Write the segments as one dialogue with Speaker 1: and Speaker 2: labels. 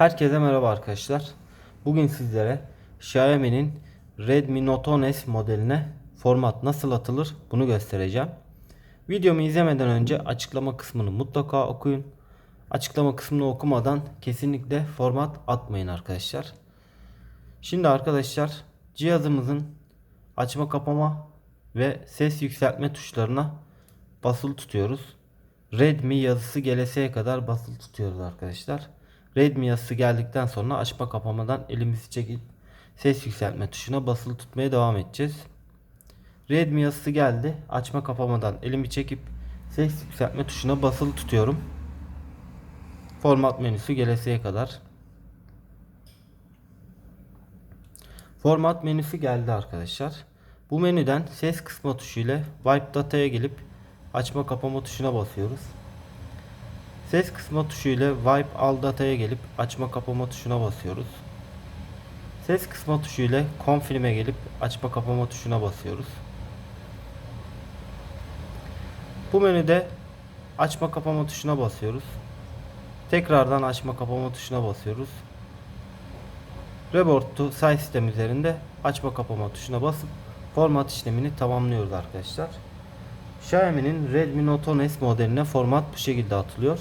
Speaker 1: Herkese merhaba arkadaşlar. Bugün sizlere Xiaomi'nin Redmi Note 10s modeline format nasıl atılır bunu göstereceğim. Videomu izlemeden önce açıklama kısmını mutlaka okuyun. Açıklama kısmını okumadan kesinlikle format atmayın arkadaşlar. Şimdi arkadaşlar cihazımızın açma kapama ve ses yükseltme tuşlarına basılı tutuyoruz. Redmi yazısı geleseye kadar basılı tutuyoruz arkadaşlar. Redmi yazısı geldikten sonra açma kapamadan elimizi çekip ses yükseltme tuşuna basılı tutmaya devam edeceğiz. Redmi yazısı geldi. Açma kapamadan elimi çekip ses yükseltme tuşuna basılı tutuyorum. Format menüsü geleseye kadar. Format menüsü geldi arkadaşlar. Bu menüden ses kısma tuşu ile Wipe Data'ya gelip açma kapama tuşuna basıyoruz. Ses kısma tuşu ile Wipe All Data'ya gelip açma kapama tuşuna basıyoruz. Ses kısma tuşu ile Confirm'e gelip açma kapama tuşuna basıyoruz. Bu menüde açma kapama tuşuna basıyoruz. Tekrardan açma kapama tuşuna basıyoruz. Reboot to Size sistem üzerinde açma kapama tuşuna basıp format işlemini tamamlıyoruz arkadaşlar. Xiaomi'nin Redmi Note 10s modeline format bu şekilde atılıyor.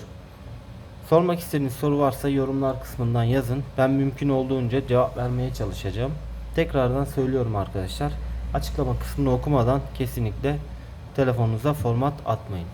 Speaker 1: Sormak istediğiniz soru varsa yorumlar kısmından yazın. Ben mümkün olduğunca cevap vermeye çalışacağım. Tekrardan söylüyorum arkadaşlar. Açıklama kısmını okumadan kesinlikle telefonunuza format atmayın.